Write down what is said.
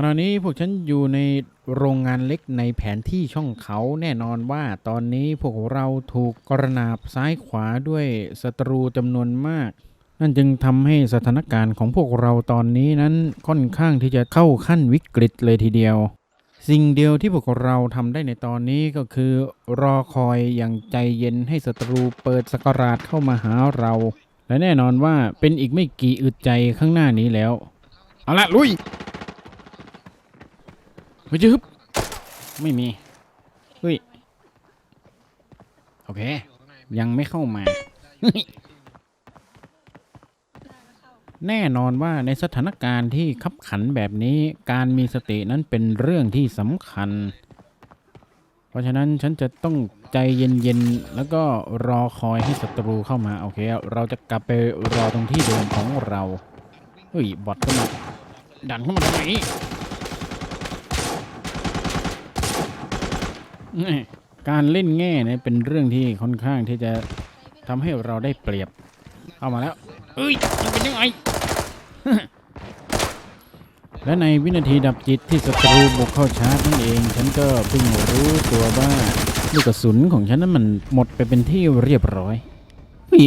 ขณะนี้พวกฉันอยู่ในโรงงานเล็กในแผนที่ช่องเขาแน่นอนว่าตอนนี้พวกเราถูกกระนาบซ้ายขวาด้วยศัตรูจำนวนมาก นั่นจึงทำให้สถานการณ์ของพวกเราตอนนี้นั้นค่อนข้างที่จะเข้าขั้นวิกฤตเลยทีเดียว สิ่งเดียวที่พวกเราทำได้ในตอนนี้ก็คือ รอคอยอย่างใจเย็นให้ศัตรูเปิดสกราชเข้ามาหาเรา และแน่นอนว่าเป็นอีกไม่กี่อึดใจข้างหน้านี้แล้ว เอาละลุย ไปจึบไม่มี เฮ้ย โอเค ยังไม่เข้ามา แน่นอนว่าในสถานการณ์ที่ขับขันแบบนี้การมีสตินั้นเป็นเรื่องที่สำคัญ เพราะฉะนั้นฉันจะต้องใจเย็นๆ แล้วก็รอคอยให้ศัตรูเข้ามา โอเค เราจะกลับไปรอตรงที่เดิมของเรา เฮ้ย บอทเข้ามาดันเข้ามาทำไมแม่ การเล่นแง่เนี่ยเป็นเรื่องที่ค่อนข้างที่จะทำให้เราได้เปรียบเข้ามาแล้วเอ้ยมันเป็นยังไงและในวินาทีดับจิตที่ศัตรูบุกเข้าชาร์จนั่นเอง ฉันก็เพิ่งรู้ตัวว่าลูกกระสุนของฉันนั้นมันหมดไปเป็นที่เรียบร้อยเฮ้ย